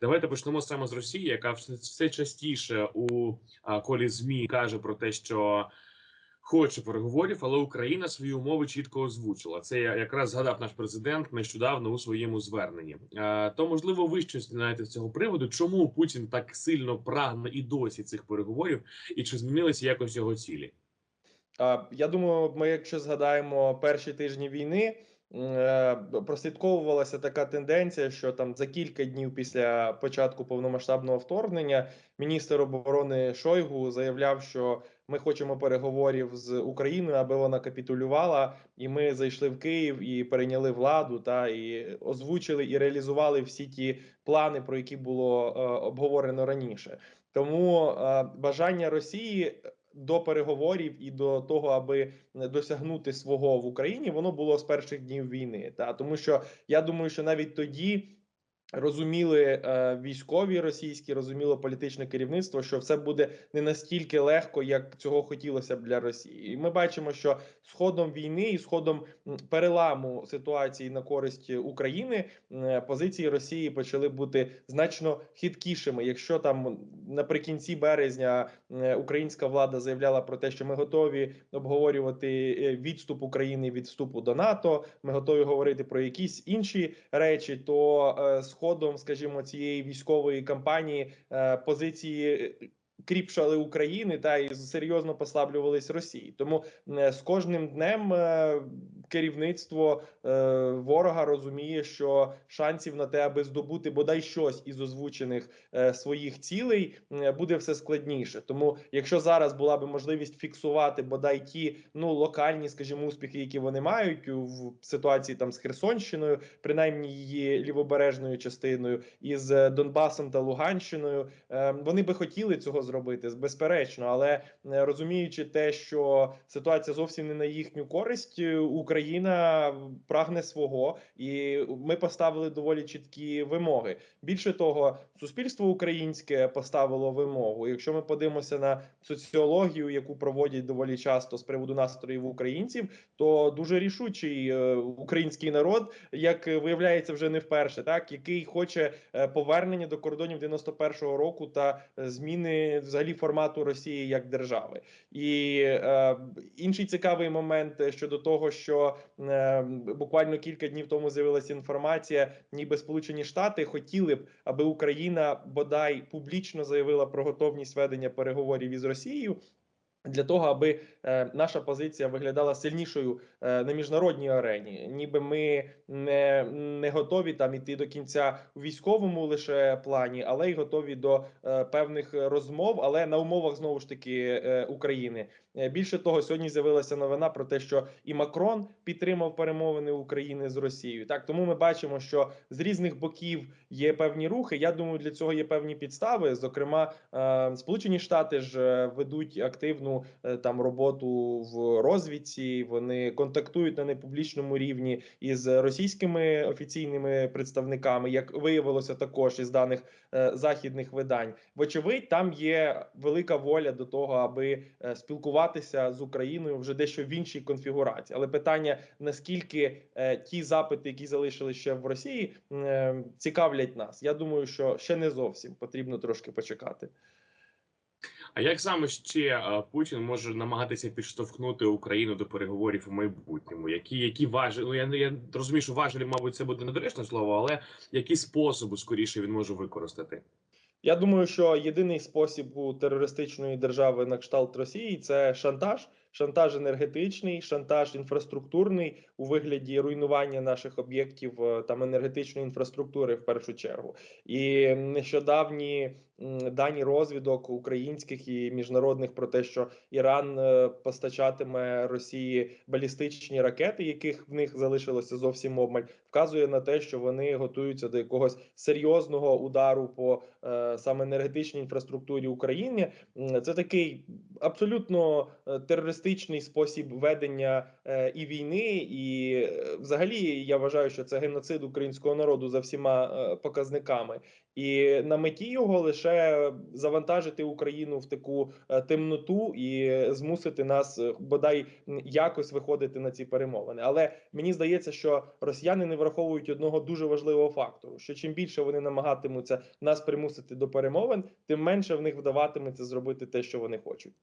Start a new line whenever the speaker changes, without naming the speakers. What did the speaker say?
Давайте почнемо саме з Росії, яка все, частіше у колі змі каже про те, що хоче переговорів, але Україна свої умови чітко озвучила. Це якраз згадав наш президент нещодавно у своєму зверненні. То можливо, ви щось знаєте з цього приводу, чому Путін так сильно прагне і досі цих переговорів, і чи змінилися якось його цілі?
Я думаю, ми, якщо згадаємо перші тижні війни, прослідковувалася така тенденція, що там за кілька днів після початку повномасштабного вторгнення міністр оборони Шойгу заявляв, що ми хочемо переговорів з Україною, аби вона капітулювала, і ми зайшли в Київ і перейняли владу та і озвучили і реалізували всі ті плани, про які було е, обговорено раніше. Тому е, бажання Росії до переговорів і до того, аби досягнути свого в Україні, воно було з перших днів війни. Та тому, що я думаю, що навіть тоді. Розуміли е, військові російські, розуміло політичне керівництво, що все буде не настільки легко, як цього хотілося б для Росії. І ми бачимо, що з ходом війни і з ходом переламу ситуації на користь України е, позиції Росії почали бути значно хиткішими. Якщо там наприкінці березня е, українська влада заявляла про те, що ми готові обговорювати відступ України від вступу до НАТО, ми готові говорити про якісь інші речі, то з ходом, скажімо, цієї військової кампанії е, позиції. Кріпшали України та і серйозно послаблювались Росії. Тому е, з кожним днем е, керівництво е, ворога розуміє, що шансів на те, аби здобути бодай щось із озвучених е, своїх цілей, е, буде все складніше. Тому, якщо зараз була би можливість фіксувати бодай ті ну локальні, скажімо, успіхи, які вони мають в ситуації там з Херсонщиною, принаймні її лівобережною частиною, із е, Донбасом та Луганщиною, е, вони би хотіли цього зробити, безперечно, але е, розуміючи те, що ситуація зовсім не на їхню користь, е, Україна прагне свого, і ми поставили доволі чіткі вимоги. Більше того, суспільство українське поставило вимогу. Якщо ми подивимося на соціологію, яку проводять доволі часто з приводу настроїв українців, то дуже рішучий е, український народ, як виявляється, вже не вперше, так який хоче е, повернення до кордонів 91-го року та зміни взагалі формату Росії як держави. І е, інший цікавий момент е, щодо того, що е, буквально кілька днів тому з'явилася інформація, ніби Сполучені Штати хотіли б, аби Україна бодай публічно заявила про готовність ведення переговорів із Росією. Для того аби е, наша позиція виглядала сильнішою е, на міжнародній арені, ніби ми не, не готові там іти до кінця у військовому лише плані, але й готові до е, певних розмов, але на умовах знову ж таки України. Більше того, сьогодні з'явилася новина про те, що і Макрон підтримав перемовини України з Росією. Так тому ми бачимо, що з різних боків є певні рухи. Я думаю, для цього є певні підстави. Зокрема, Сполучені Штати ж ведуть активну е, там роботу в розвідці. Вони контактують на непублічному рівні із російськими офіційними представниками, як виявилося також із даних е, західних видань. Вочевидь, там є велика воля до того, аби е, спілкуватися з Україною вже дещо в іншій конфігурації. Але питання наскільки ті запити, які залишили ще в Росії, цікавлять нас. Я думаю, що ще не зовсім потрібно трошки почекати.
А як саме ще е, Путін може намагатися підштовхнути Україну до переговорів у майбутньому? Які які важелі, ну я я розумію, що важелі, мабуть, це буде недоречне слово, але які способи скоріше він може використати?
Я думаю, що єдиний спосіб у терористичної держави на кшталт Росії це шантаж, шантаж енергетичний, шантаж інфраструктурний у вигляді руйнування наших об'єктів е, там енергетичної інфраструктури в першу чергу. І нещодавні дані розвідок українських і міжнародних про те, що Іран е, постачатиме Росії балістичні ракети, яких в них залишилося зовсім обмаль, вказує на те, що вони готуються до якогось серйозного удару по е, саме енергетичній інфраструктурі України. Це такий абсолютно е, терористичний спосіб ведення і війни, і взагалі я вважаю, що це геноцид українського народу за всіма показниками. І на меті його лише завантажити Україну в таку е, темноту і змусити нас е, бодай якось виходити на ці перемовини. Але мені здається, що росіяни не враховують одного дуже важливого фактору: що чим більше вони намагатимуться нас примусити до перемовин, тим менше в них вдаватиметься зробити те, що вони хочуть.